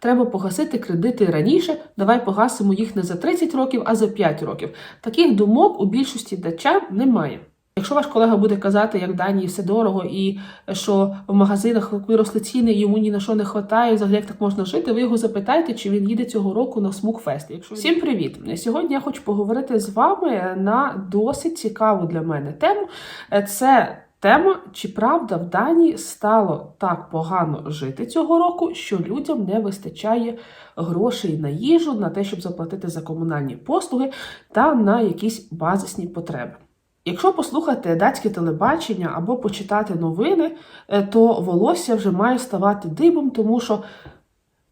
треба погасити кредити раніше. Давай погасимо їх не за 30 років, а за 5 років. Таких думок у більшості датчан немає. Якщо ваш колега буде казати, як в Данії все дорого, і що в магазинах виросли ціни, йому ні на що не вистачає, взагалі як так можна жити, ви його запитайте, чи він їде цього року на Смукфест. Якщо всім привіт! Сьогодні я хочу поговорити з вами на досить цікаву для мене тему. Це тема, чи правда в Данії стало так погано жити цього року, що людям не вистачає грошей на їжу, на те, щоб заплатити за комунальні послуги та на якісь базисні потреби. Якщо послухати датське телебачення або почитати новини, е, то волосся вже має ставати дибом, тому що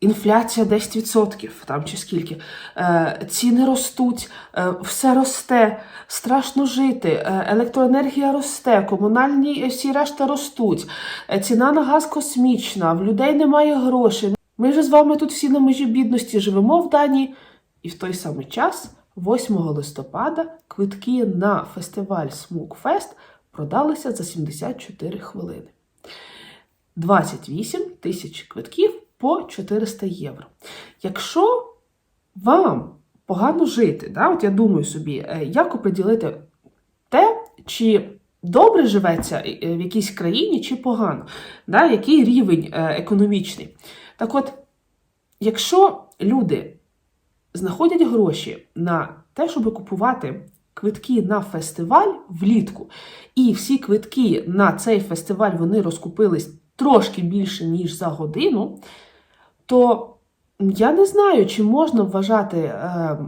інфляція 10% там чи скільки, е, ціни ростуть, е, все росте, страшно жити, е, електроенергія росте, комунальні всі решта ростуть, ціна на газ космічна, в людей немає грошей. Ми ж з вами тут всі на межі бідності живемо в Данії, і в той самий час. 8 листопада квитки на фестиваль Смукфест продалися за 74 хвилини. 28 тисяч квитків по 400 євро. Якщо вам погано жити, да, от я думаю собі, е, як оприділити те, чи добре живеться е, в якійсь країні, чи погано, да, який рівень е, економічний. Так от, якщо люди знаходять гроші на те, щоб купувати квитки на фестиваль влітку, і всі квитки на цей фестиваль вони розкупились трошки більше, ніж за годину, то я не знаю, чи можна вважати е,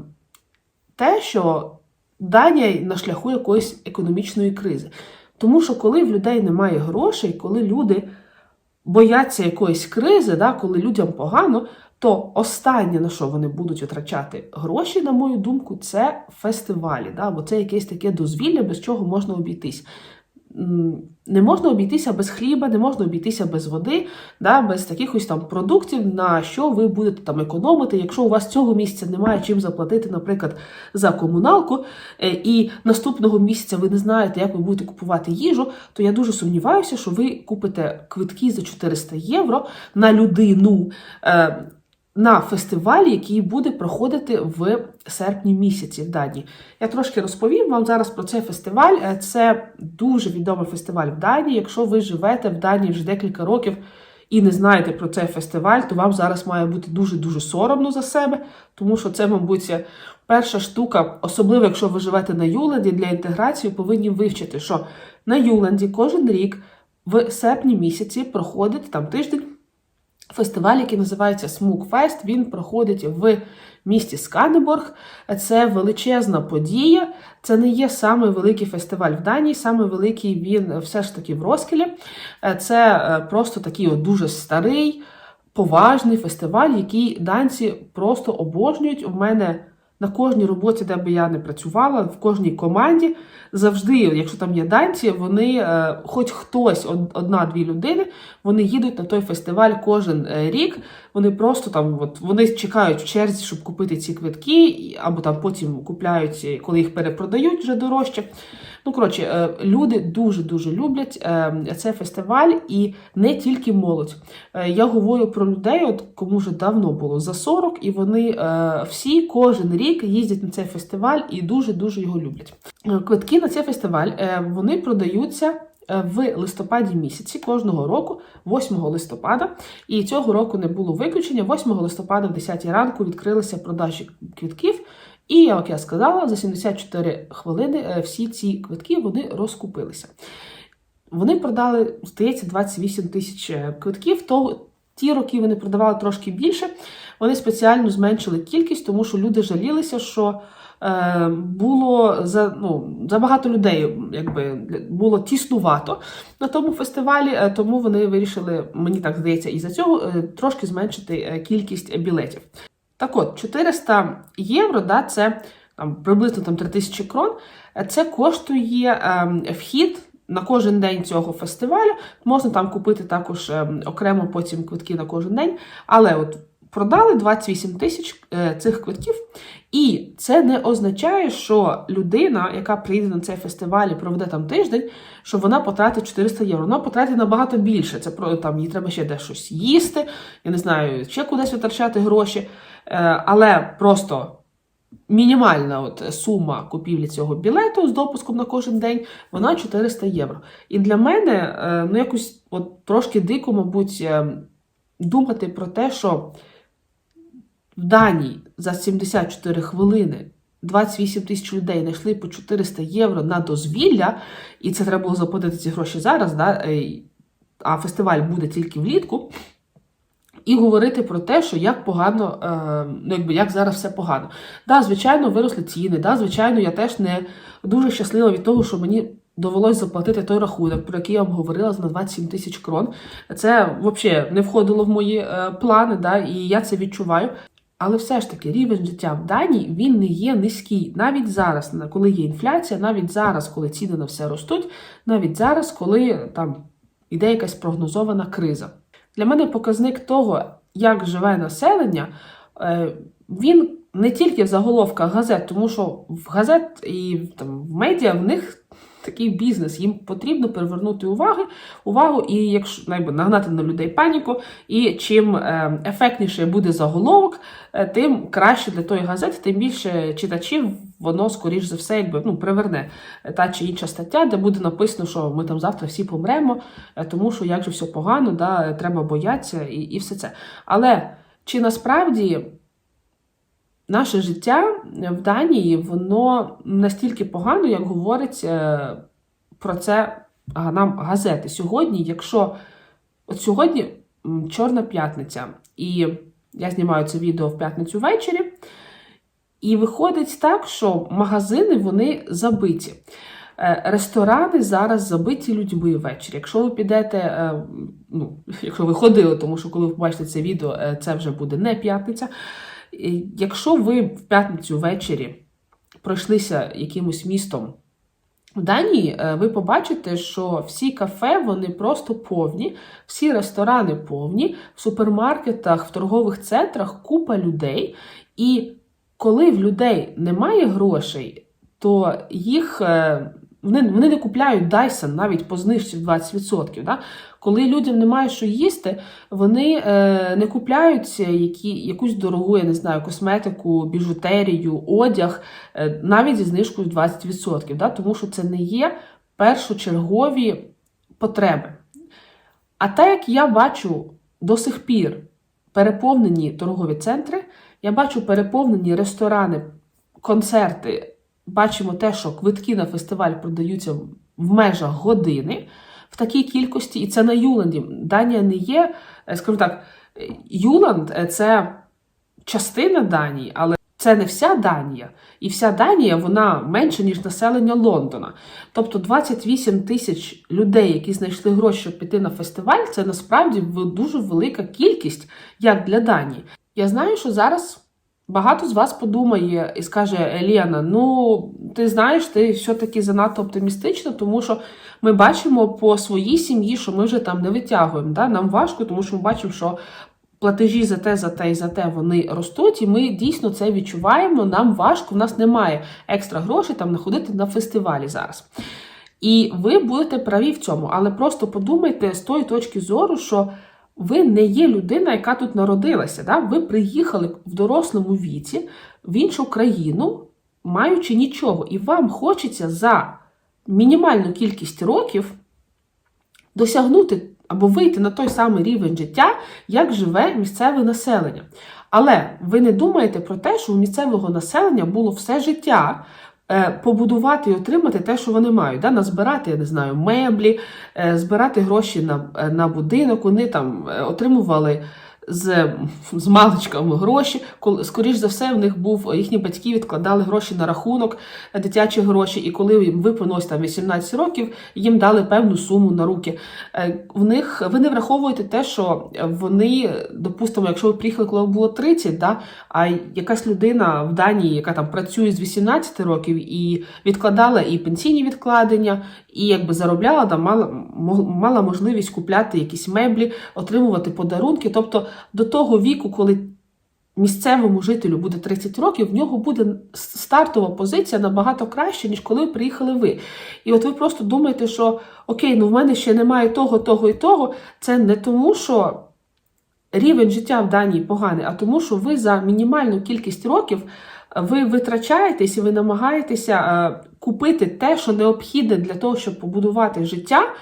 те, що Данія на шляху якоїсь економічної кризи. Тому що коли в людей немає грошей, коли люди бояться якоїсь кризи, да, коли людям погано, то останнє, на що вони будуть витрачати гроші, на мою думку, це фестивалі, да, бо це якесь таке дозвілля, без чого можна обійтись. Не можна обійтися без хліба, не можна обійтися без води, да, без таких ось там продуктів, на що ви будете там економити. Якщо у вас цього місяця немає чим заплатити, наприклад, за комуналку, е, і наступного місяця ви не знаєте, як ви будете купувати їжу, то я дуже сумніваюся, що ви купите квитки за 400 євро на людину. На фестивалі, який буде проходити в серпні місяці в Данії. Я трошки розповім вам зараз про цей фестиваль. Е, Це дуже відомий фестиваль в Данії. Якщо ви живете в Данії вже декілька років і не знаєте про цей фестиваль, то вам зараз має бути дуже-дуже соромно за себе, тому що це, мабуть, перша штука, особливо якщо ви живете на Юленді, для інтеграції повинні вивчити, що на Юленді кожен рік в серпні місяці проходить там тиждень. Фестиваль, який називається Смукфест, він проходить в місті Сканеборг. Це величезна подія. Це не є самий великий фестиваль в Данії. Саме великий він все ж таки в Роскілі. Це е, просто такий от дуже старий, поважний фестиваль, який данці просто обожнюють. У мене на кожній роботі, де би я не працювала, в кожній команді завжди, якщо там є данці, вони, е, хоч хтось, одна-дві людини, вони їдуть на той фестиваль кожен е, рік. Вони просто там, от вони чекають в черзі, щоб купити ці квитки, або там потім купляють, коли їх перепродають вже дорожче. Ну, коротше, е, люди дуже-дуже люблять е, цей фестиваль і не тільки молодь. Е, Я говорю про людей, от кому вже давно було за 40, і вони всі кожен рік їздять на цей фестиваль і дуже-дуже його люблять. Квитки на цей фестиваль вони продаються. Е, В листопаді місяці кожного року, 8 листопада, і цього року не було виключення. 8 листопада в 10 ранку відкрилися продажі квитків, і, як я сказала, за 74 хвилини е, всі ці квитки вони розкупилися. Вони продали, здається, 28 тисяч е, квитків. То ті роки вони продавали трошки більше. Вони спеціально зменшили кількість, тому що люди жалілися, що було за, ну, забагато людей, якби було тіснувато на тому фестивалі, е, тому вони вирішили, мені так здається, із за цього е, трошки зменшити е, кількість білетів. Так от, 400 євро, да, це там, приблизно там, 3000 крон, е, це коштує е, вхід на кожен день цього фестивалю. Можна там купити також е, окремо потім квитки на кожен день. Але от продали 28 тисяч е, цих квитків. І це не означає, що людина, яка приїде на цей фестиваль і проведе там тиждень, що вона потратить 400 євро. Вона потратить набагато більше. Це там їй треба ще десь щось їсти, я не знаю, ще кудись витрачати гроші. Е, але просто мінімальна от сума купівлі цього білету з допуском на кожен день, вона 400 євро. І для мене е, ну якось от трошки дико, мабуть, е, думати про те, що в Данії за 74 хвилини 28 тисяч людей знайшли по 400 євро на дозвілля, і це треба було заплатити ці гроші зараз, да? е, а фестиваль буде тільки влітку. І говорити про те, що як погано, е, ну якби як зараз все погано. Да, звичайно, виросли ціни. Да, звичайно, я теж не дуже щаслива від того, що мені довелось заплатити той рахунок, про який я вам говорила на 27 тисяч крон. Це взагалі не входило в мої е, плани, да, і я це відчуваю. Але все ж таки рівень життя в Данії він не є низький. Навіть зараз, коли є інфляція, навіть зараз, коли ціни на все ростуть, навіть зараз, коли там іде якась прогнозована криза. Для мене показник того, як живе населення, е, він не тільки в заголовках газет, тому що в газет і там, в медіа в них такий бізнес, їм потрібно привернути увагу, увагу і якщо найби, нагнати на людей паніку. І чим е, ефектніше буде заголовок, е, тим краще для тої газети, тим більше читачів воно, скоріш за все, якби ну, приверне та чи інша стаття, де буде написано, що ми там завтра всі помремо, е, тому що як же все погано, да, треба боятися і, і все це. Але чи насправді. Наше життя в Данії, воно настільки погано, як говорить е, про це нам газети. Сьогодні, якщо от сьогодні Чорна п'ятниця, і я знімаю це відео в п'ятницю ввечері, і виходить так, що магазини вони забиті. Е, ресторани зараз забиті людьми ввечері. Якщо ви підете, е, ну, якщо ви ходили, тому що коли ви побачите це відео, це вже буде не п'ятниця. Якщо ви в п'ятницю ввечері пройшлися якимось містом в Данії, е, ви побачите, що всі кафе вони просто повні, всі ресторани повні, в супермаркетах, в торгових центрах купа людей. І коли в людей немає грошей, то їх е, вони вони не купляють Dyson навіть по знижці в 20%. Да? Коли людям немає що їсти, вони е, не купляють які, якусь дорогу, я не знаю, косметику, біжутерію, одяг, е, навіть зі знижкою в 20%. Да? Тому що це не є першочергові потреби. А так як я бачу до сих пір переповнені торгові центри, я бачу переповнені ресторани, концерти бачимо те, що квитки на фестиваль продаються в межах години в такій кількості, і це на Юланді. Данія не є, е, скажімо так, Юланд е, це частина Данії, але це не вся Данія. І вся Данія вона менше, ніж населення Лондона. Тобто 28 тисяч людей, які знайшли гроші, щоб піти на фестиваль, це насправді дуже велика кількість як для Данії. Я знаю, що зараз. Багато з вас подумає і скаже Еліана: ну, ти знаєш, ти все-таки занадто оптимістична, тому що ми бачимо по своїй сім'ї, що ми вже там не витягуємо. Да? Нам важко, тому що ми бачимо, що платежі за те, за те і за те вони ростуть, і ми дійсно це відчуваємо. Нам важко, в нас немає екстра грошей там находити на фестивалі зараз. І ви будете праві в цьому, але просто подумайте з тої точки зору, що ви не є людина, яка тут народилася. Да? Ви приїхали в дорослому віці в іншу країну, маючи нічого, і вам хочеться за мінімальну кількість років досягнути або вийти на той самий рівень життя, як живе місцеве населення. Але ви не думаєте про те, що у місцевого населення було все життя побудувати і отримати те, що вони мають. Да? Назбирати, я не знаю, меблі, е, збирати гроші на е, на будинок. Вони там отримували з з маличками гроші. Коли, скоріш за все, в них був їхні батьки відкладали гроші на рахунок, дитячі гроші, і коли їм виповнилось там 18 років, їм дали певну суму на руки. Е, в них ви не враховуєте те, що вони, допустимо, якщо ви приїхали, коли було 30, да, а якась людина в Данії, яка там працює з 18 років і відкладала і пенсійні відкладення, і якби заробляла, там мала, мала можливість купляти якісь меблі, отримувати подарунки. Тобто до того віку, коли місцевому жителю буде 30 років, в нього буде стартова позиція набагато краще, ніж коли приїхали ви. І от ви просто думаєте, що окей, ну в мене ще немає того, того і того. Це не тому, що рівень життя в Данії поганий, а тому, що ви за мінімальну кількість років е, ви витрачаєтесь і ви намагаєтеся е, купити те, що необхідне для того, щоб побудувати життя.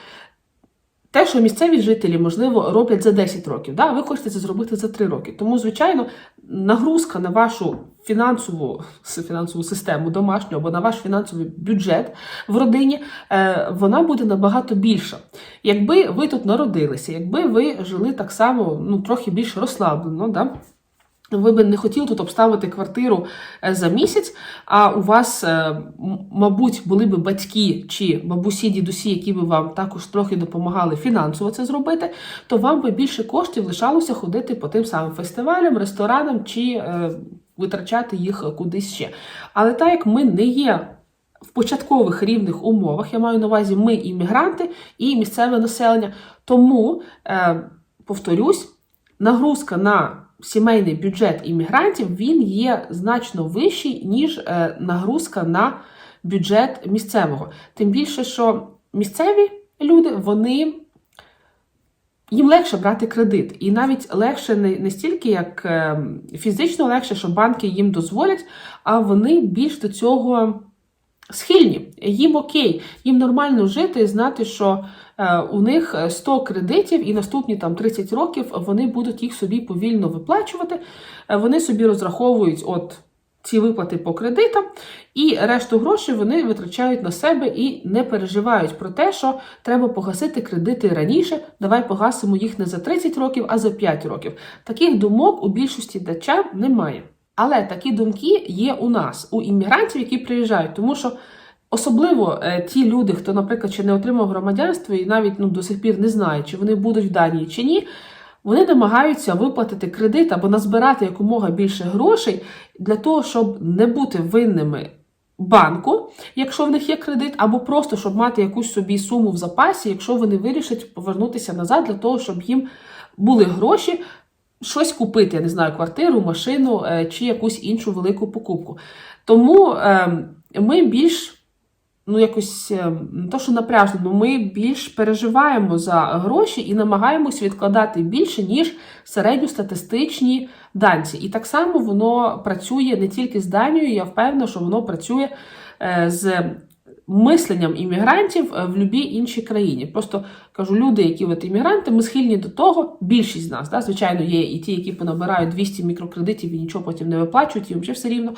Те, що місцеві жителі, можливо, роблять за 10 років, да? ви хочете це зробити за 3 роки. Тому, звичайно, нагрузка на вашу фінансову, фінансову систему домашню або на ваш фінансовий бюджет в родині, е, вона буде набагато більша. Якби ви тут народилися, якби ви жили так само, ну, трохи більш розслаблено, да? Ви би не хотіли тут обставити квартиру е, за місяць, а у вас, е, мабуть, були б батьки чи бабусі, дідусі, які би вам також трохи допомагали фінансово це зробити, то вам би більше коштів лишалося ходити по тим самим фестивалям, ресторанам чи е, витрачати їх кудись ще. Але так як ми не є в початкових рівних умовах, я маю на увазі ми іммігранти і місцеве населення, тому, повторюсь, нагрузка на сімейний бюджет іммігрантів він є значно вищий, ніж е, нагрузка на бюджет місцевого. Тим більше, що місцеві люди, вони. Їм легше брати кредит, і навіть легше не, не стільки як е, фізично легше, що банки їм дозволять, а вони більш до цього схильні. Їм окей, їм нормально жити і знати, що е, у них 100 кредитів і наступні там 30 років вони будуть їх собі повільно виплачувати. Е, Вони собі розраховують от ці виплати по кредитам, і решту грошей вони витрачають на себе і не переживають про те, що треба погасити кредити раніше. Давай погасимо їх не за 30 років, а за 5 років. Таких думок у більшості датчан немає. Але такі думки є у нас, у іммігрантів, які приїжджають, тому що. Особливо е, ті люди, хто, наприклад, ще не отримав громадянство і навіть ну, до сих пір не знає, чи вони будуть в Данії чи ні, вони намагаються виплатити кредит або назбирати якомога більше грошей для того, щоб не бути винними банку, якщо в них є кредит, або просто щоб мати якусь собі суму в запасі, якщо вони вирішать повернутися назад для того, щоб їм були гроші. Щось купити, я не знаю, квартиру, машину е, чи якусь іншу велику покупку. Тому е, ми більш ну якось е, не то, що напряжно, ми більш переживаємо за гроші і намагаємось відкладати більше, ніж середньостатистичні данці. І так само воно працює не тільки з Данією, я впевнена, що воно працює з мисленням іммігрантів е, в будь-якій іншій країні. Просто кажу, люди, які от іммігранти, ми схильні до того, більшість з нас. Да? Звичайно, є і ті, які понабирають 200 мікрокредитів і нічого потім не виплачують, їм вже все рівно.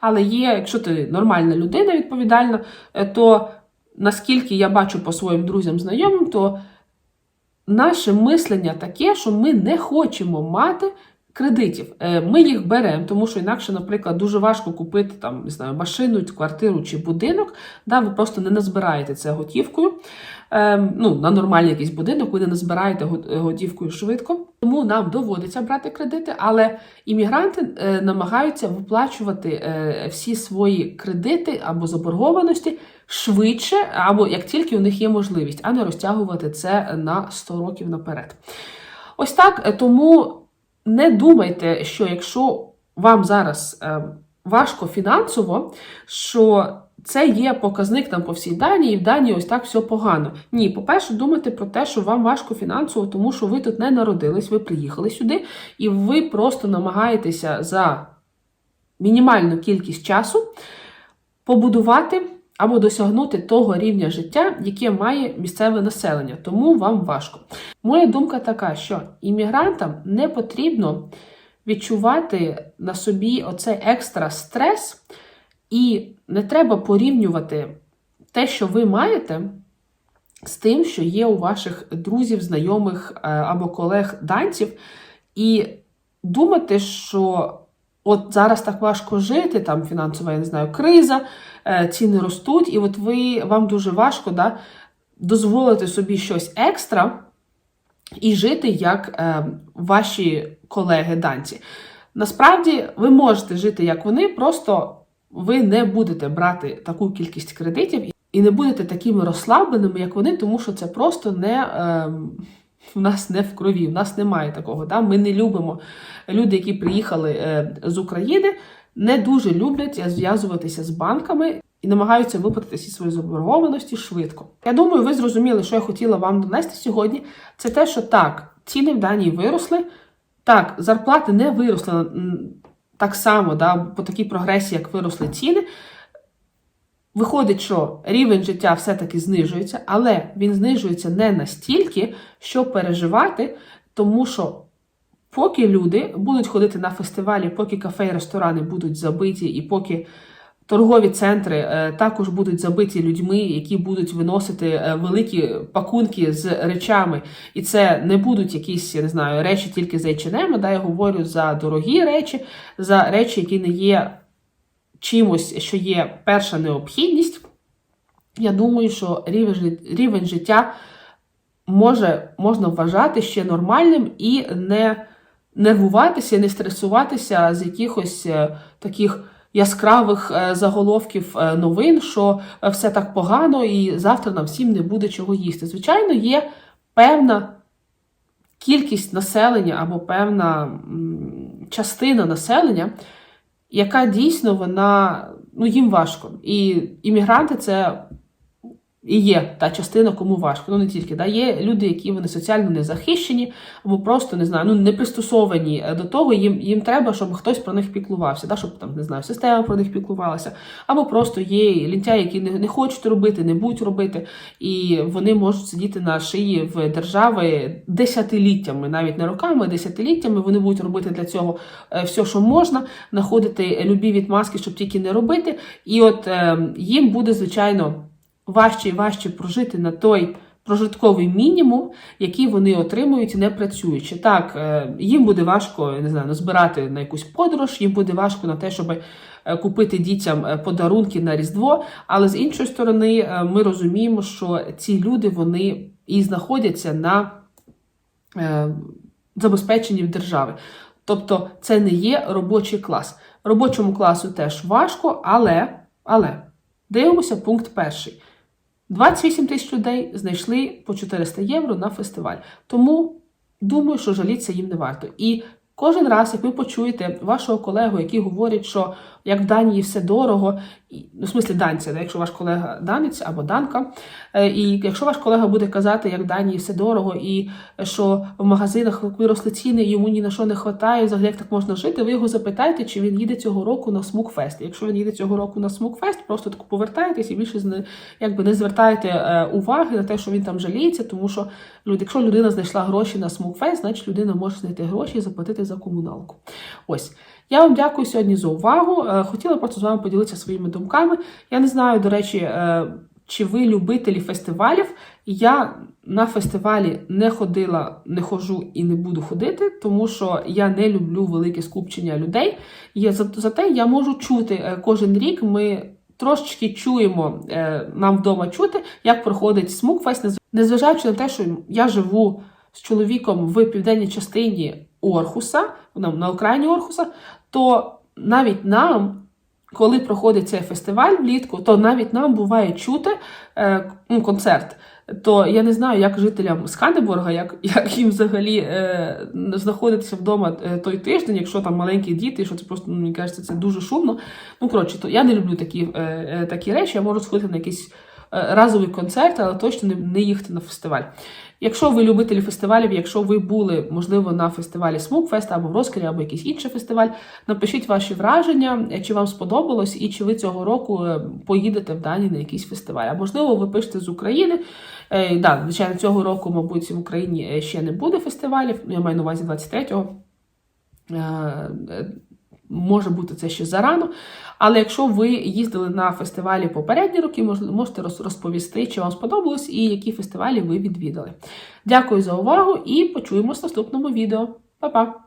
Але є, якщо ти нормальна людина, відповідальна, е, то наскільки я бачу по своїм друзям, знайомим, то наше мислення таке, що ми не хочемо мати кредитів. Е, Ми їх беремо, тому що інакше, наприклад, дуже важко купити там, не знаю, машину, квартиру чи будинок. Да, ви просто не назбираєте це готівкою. Е, ну, на нормальний якийсь будинок, ви не назбираєте готівкою швидко. Тому нам доводиться брати кредити, але іммігранти е, намагаються виплачувати е, всі свої кредити або заборгованості швидше, або як тільки у них є можливість, а не розтягувати це на 100 років наперед. Ось так, е, тому не думайте, що якщо вам зараз е, важко фінансово, що це є показник там по всій Данії, і в Данії ось так все погано. Ні, по-перше, думайте про те, що вам важко фінансово, тому що ви тут не народились, ви приїхали сюди, і ви просто намагаєтеся за мінімальну кількість часу побудувати або досягнути того рівня життя, яке має місцеве населення, тому вам важко. Моя думка така, що іммігрантам не потрібно відчувати на собі оцей екстра стрес, і не треба порівнювати те, що ви маєте, з тим, що є у ваших друзів, знайомих е, або колег данців, і думати, що от зараз так важко жити, там фінансова, я не знаю, криза, е, ціни ростуть, і от ви вам дуже важко да, дозволити собі щось екстра і жити як е, ваші колеги данці. Насправді, ви можете жити як вони, просто ви не будете брати таку кількість кредитів і не будете такими розслабленими, як вони, тому що це просто не, е, в нас не в крові, в нас немає такого. Да? Ми не любимо люди, які приїхали е, з України, не дуже люблять зв'язуватися з банками і намагаються виплатити всі свої заборгованості швидко. Я думаю, ви зрозуміли, що я хотіла вам донести сьогодні. Це те, що так, ціни в Данії виросли. Так, зарплати не виросли так само, да, по такій прогресії, як виросли ціни. Виходить, що рівень життя все-таки знижується, але він знижується не настільки, щоб переживати, тому що поки люди будуть ходити на фестивалі, поки кафе і ресторани будуть забиті, і поки торгові центри е, також будуть забиті людьми, які будуть виносити е, великі пакунки з речами, і це не будуть якісь, я не знаю, речі тільки з H&M, да, я говорю за дорогі речі, за речі, які не є чимось, що є перша необхідність, я думаю, що рівень, рівень життя може, можна вважати ще нормальним і не нервуватися, не стресуватися з якихось е, таких яскравих е, заголовків е, новин, що все так погано і завтра нам всім не буде чого їсти. Звичайно, є певна кількість населення або певна частина населення, яка дійсно вона ну їм важко. І іммігранти це і є та частина, кому важко. Ну не тільки да є люди, які вони соціально не захищені, або просто не знаю, ну не пристосовані е, до того. Їм їм треба, щоб хтось про них піклувався, да, щоб там не знаю, система про них піклувалася, або просто є лінтяї, які не, не хочуть робити, не будуть робити, і вони можуть сидіти на шиї в держави десятиліттями, навіть не роками, а десятиліттями. Вони будуть робити для цього е, все, що можна, знаходити любі відмазки, щоб тільки не робити. І от е, їм буде звичайно важче і важче прожити на той прожитковий мінімум, який вони отримують, не працюючи. Так, е, їм буде важко не знаю, назбирати на якусь подорож, їм буде важко на те, щоб е, купити дітям е, подарунки на Різдво. Але з іншої сторони, ми розуміємо, що ці люди вони і знаходяться на забезпеченні в держави. Тобто це не є робочий клас. Робочому класу теж важко, але, але дивимося пункт перший. 28 тисяч людей знайшли по 400 євро на фестиваль. Тому думаю, що жалітися їм не варто. І кожен раз, як ви почуєте вашого колегу, який говорить, що як в Данії все дорого, ну, в смислі данця, да, якщо ваш колега данець або данка, е, і якщо ваш колега буде казати, як в Данії все дорого, і що в магазинах виросли ціни, йому ні на що не вистачає, взагалі як так можна жити, ви його запитаєте, чи він їде цього року на смукфест. Якщо він їде цього року на смукфест, просто так повертаєтесь і більше якби не звертаєте е, уваги на те, що він там жаліється, тому що якщо людина знайшла гроші на смукфест, значить людина може знайти гроші і заплатити за комуналку. Ось. Я вам дякую сьогодні за увагу. Е, Хотіла просто з вами поділитися своїми думками. Я не знаю, до речі, е, чи ви любителі фестивалів. Я на фестивалі не ходила, не хожу і не буду ходити, тому що я не люблю велике скупчення людей. І зате я можу чути е, кожен рік. Ми трошечки чуємо нам вдома чути, як проходить смукфест, незв- незважаючи на те, що я живу з чоловіком в південній частині Орхуса, на, окраїні Орхуса, то навіть нам, коли проходить цей фестиваль влітку, то навіть нам буває чути е, ну, концерт. То я не знаю, як жителям Скандеборга, як, як їм взагалі е, знаходитися вдома е, той тиждень, якщо там маленькі діти, що це просто ну, мені кажеться, це дуже шумно. Ну коротше, то я не люблю такі, е, е, такі речі. Я можу сходити на якийсь е, разовий концерт, але точно не, не їхати на фестиваль. Якщо ви любителі фестивалів, якщо ви були, можливо, на фестивалі Смукфест або в Роскарі, або якийсь інший фестиваль, напишіть ваші враження, е, чи вам сподобалось, і чи ви цього року е, поїдете в Данії на якийсь фестиваль. А можливо, ви пишете з України. Е, да, звичайно, цього року, мабуть, в Україні е, ще не буде фестивалів. Я маю на увазі 23-го. Може бути це ще зарано. Але якщо ви їздили на фестивалі попередні роки, можете розповісти, чи вам сподобалось і які фестивалі ви відвідали. Дякую за увагу і почуємось в наступному відео. Па-па!